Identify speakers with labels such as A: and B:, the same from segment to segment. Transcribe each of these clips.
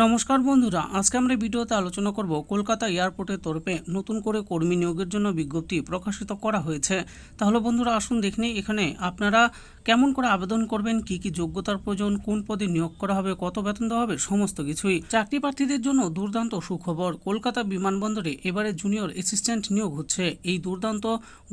A: নমস্কার বন্ধুরা, আজকে আমরা ভিডিওতে আলোচনা করব কলকাতা এয়ারপোর্টের তরফে নতুন করে কর্মী নিয়োগের জন্য বিজ্ঞপ্তি প্রকাশিত করা হয়েছে। তাহলে বন্ধুরা, আসুন দেখে এখানে আপনারা কেমন করে আবেদন করবেন, কি কি যোগ্যতার প্রয়োজন, কোন পদে নিয়োগ করা হবে, কত বেতন দেওয়া হবে, সমস্ত কিছুই। চাকরি প্রার্থীদের জন্য দুর্দান্ত সুখবর, কলকাতা বিমানবন্দরে এবারে জুনিয়র অ্যাসিস্ট্যান্ট নিয়োগ হচ্ছে। এই দুর্দান্ত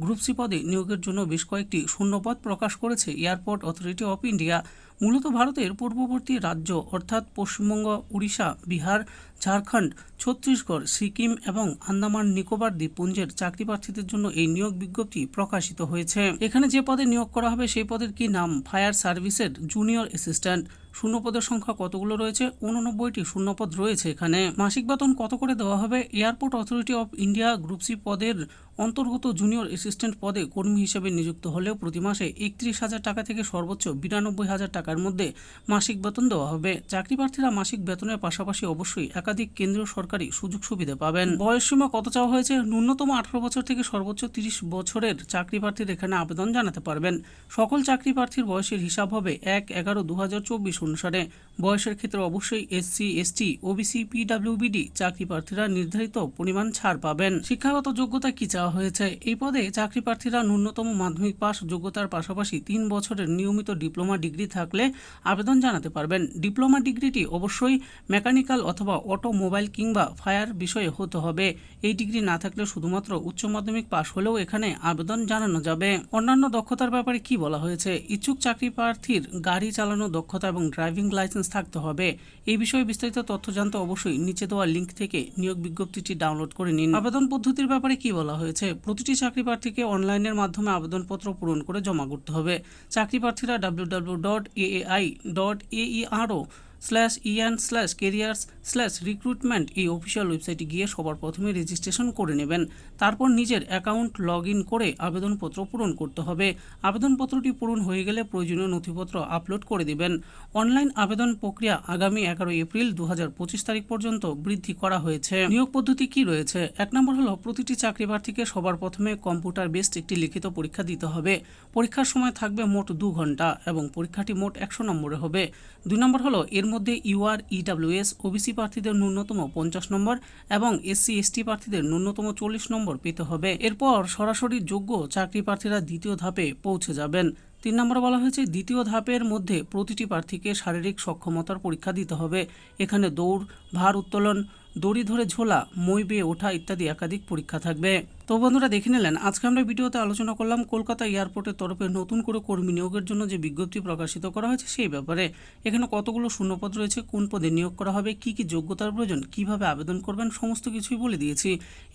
A: গ্রুপ সি পদে নিয়োগের জন্য বেশ কয়েকটি শূন্যপদ প্রকাশ করেছে এয়ারপোর্ট অথরিটি অফ ইন্ডিয়া। মূলত ভারতের পূর্ববর্তী রাজ্য, অর্থাৎ পশ্চিমবঙ্গ, উড়িষ্যা, বিহার, ঝাড়খণ্ড, ছত্তিশগড়, সিকিম এবং আন্দামান নিকোবর দ্বীপপুঞ্জের চাকরি প্রার্থীদের জন্য এই নিয়োগ বিজ্ঞপ্তি প্রকাশিত হয়েছে। এখানে যে পদে নিয়োগ করা হবে সেই পদের কি নাম? ফায়ার সার্ভিসের জুনিয়র অ্যাসিস্ট্যান্ট শূন্যপদের সংখ্যা কতগুলো রয়েছে? উননব্বইটি শূন্যপদ রয়েছে এখানে। মাসিক বেতন কত করে দেওয়া হবে? Airport authority of India group C পদের অন্তর্গত জুনিয়র অ্যাসিস্ট্যান্ট পদে কর্মী হিসেবে নিযুক্ত হলেও প্রতি মাসে একত্রিশ হাজার টাকা থেকে সর্বোচ্চ বিরানব্বই হাজার টাকার মধ্যে মাসিক বেতন দেওয়া হবে। চাকরি প্রার্থীরা মাসিক বেতনের পাশাপাশি অবশ্যই একাধিক কেন্দ্রীয় সরকারি সুযোগ সুবিধা পাবেন। বয়সসীমা কত চাওয়া হয়েছে? ন্যূনতম আঠারো বছর থেকে সর্বোচ্চ তিরিশ বছরের চাকরি প্রার্থীর এখানে আবেদন জানাতে পারবেন। সকল চাকরি প্রার্থীর বয়সের হিসাব হবে এক এগারো দু হাজার চব্বিশ অনুসারে বয়সের ক্ষেত্রে অবশ্যই এসসি এসটি ওবিসি পিডাব্লিউবিডি চাকরি প্রার্থীরা নির্ধারিত পরিমাণ ছাড় পাবেন। শিক্ষাগত যোগ্যতা কি চাওয়া হয়েছে? এই পদে চাকরি প্রার্থীরা ন্যূনতম মাধ্যমিক পাস যোগ্যতার পাশাপাশি তিন বছরের নিয়মিত ডিপ্লোমা ডিগ্রি থাকলে আবেদন জানাতে পারবেন। ডিপ্লোমা ডিগ্রিটি অবশ্যই মেকানিক্যাল অথবা অটোমোবাইল কিংবা ফায়ার বিষয়ে হতে হবে। এই ডিগ্রি না থাকলে শুধুমাত্র উচ্চ মাধ্যমিক পাশ হলেও এখানে আবেদন জানানো যাবে। অন্যান্য দক্ষতার ব্যাপারে কি বলা হয়েছে? ইচ্ছুক চাকরি প্রার্থীর গাড়ি চালানো দক্ষতা এবং ড্রাইভিং লাইসেন্স থাকতে হবে। এই বিষয়ে বিস্তারিত তথ্য জানতে অবশ্যই নিচে দেওয়া লিঙ্ক থেকে নিয়োগ বিজ্ঞপ্তিটি ডাউনলোড করে নিন। আবেদন পদ্ধতির ব্যাপারে কি বলা হয়েছে? প্রতিটি চাকরি প্রার্থীকে অনলাইনের মাধ্যমে আবেদনপত্র পূরণ করে জমা করতে হবে। চাকরি প্রার্থীরা W W dot A AI dot AERO slash EN slash careers slash recruitment এই অফিসিয়াল ওয়েবসাইটে গিয়ে সবার প্রথমে রেজিস্ট্রেশন করে নেবেন। তারপর নিজের অ্যাকাউন্ট লগ ইন করে আবেদনপত্র পূরণ করতে হবে। আবেদনপত্রটি পূরণ হয়ে গেলে প্রয়োজনীয় নথিপত্র আপলোড করে দিবেন। অনলাইন আবেদন প্রক্রিয়া আগামী এগারোই এপ্রিল দু হাজার পঁচিশ তারিখ পর্যন্ত বৃদ্ধি করা হয়েছে। নিয়োগ পদ্ধতি কি রয়েছে? এক নম্বর হলো, প্রতিটি চাকরি প্রার্থীকে সবার প্রথমে কম্পিউটার বেসড একটি লিখিত পরীক্ষা দিতে হবে। পরীক্ষার সময় থাকবে মোট দু ঘণ্টা এবং পরীক্ষাটি মোট একশো নম্বরে হবে। দুই নম্বর হলো, এর মধ্যে ইউআর, ইডাব্লিউএস, ওবিসি প্রার্থীদের ন্যূনতম পঞ্চাশ নম্বর এবং এসসি, এসটি প্রার্থীদের ন্যূনতম চল্লিশ নম্বর পেতে হবে। এরপর সরাসরি যোগ্য চাকরি প্রার্থীরা দ্বিতীয় ধাপে পৌঁছে যাবেন। তিন নম্বর বলা হয়েছে, দ্বিতীয় ধাপের মধ্যে প্রতিটি প্রার্থীকে শারীরিক সক্ষমতার পরীক্ষা দিতে হবে। এখানে দৌড়, ভার উত্তোলন দড়ি ধরে ঝোলা, মই বেয়ে ওঠা ইত্যাদি একাধিক পরীক্ষা থাকবে। তো বন্ধুরা দেখে নিলেন, আজকে আমরা ভিডিওতে আলোচনা করলাম কলকাতা এয়ারপোর্টের তরফে নতুন করে কর্মী নিয়োগের জন্য যে বিজ্ঞপ্তি প্রকাশিত করা হয়েছে সেই ব্যাপারে। এখানে কতগুলো শূন্যপদ রয়েছে, কোন পদে নিয়োগ করা হবে, কি কি যোগ্যতার প্রয়োজন, কীভাবে আবেদন করবেন, সমস্ত কিছুই বলে দিয়েছি।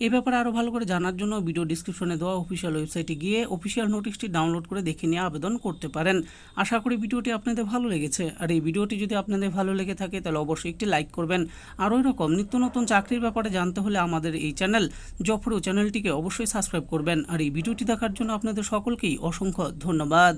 A: এ ব্যাপারে আরও ভালো করে জানার জন্য ভিডিও ডিসক্রিপশনে দেওয়া অফিসিয়াল ওয়েবসাইটে গিয়ে অফিসিয়াল নোটিশটি ডাউনলোড করে দেখে নিয়ে আবেদন করতে পারেন। আশা করি ভিডিওটি আপনাদের ভালো লেগেছে। আর এই ভিডিওটি যদি আপনাদের ভালো লেগে থাকে, তাহলে অবশ্যই একটি লাইক করবেন। আর ওই রকম নিত্য নতুন চাকরির ব্যাপারে জানতে হলে আমাদের এই চ্যানেল জফরু চ্যানেলটিকে অবশ্যই সাবস্ক্রাইব করবেন। আর এই ভিডিওটি দেখার জন্য আপনাদের সকলকেই অসংখ্য ধন্যবাদ।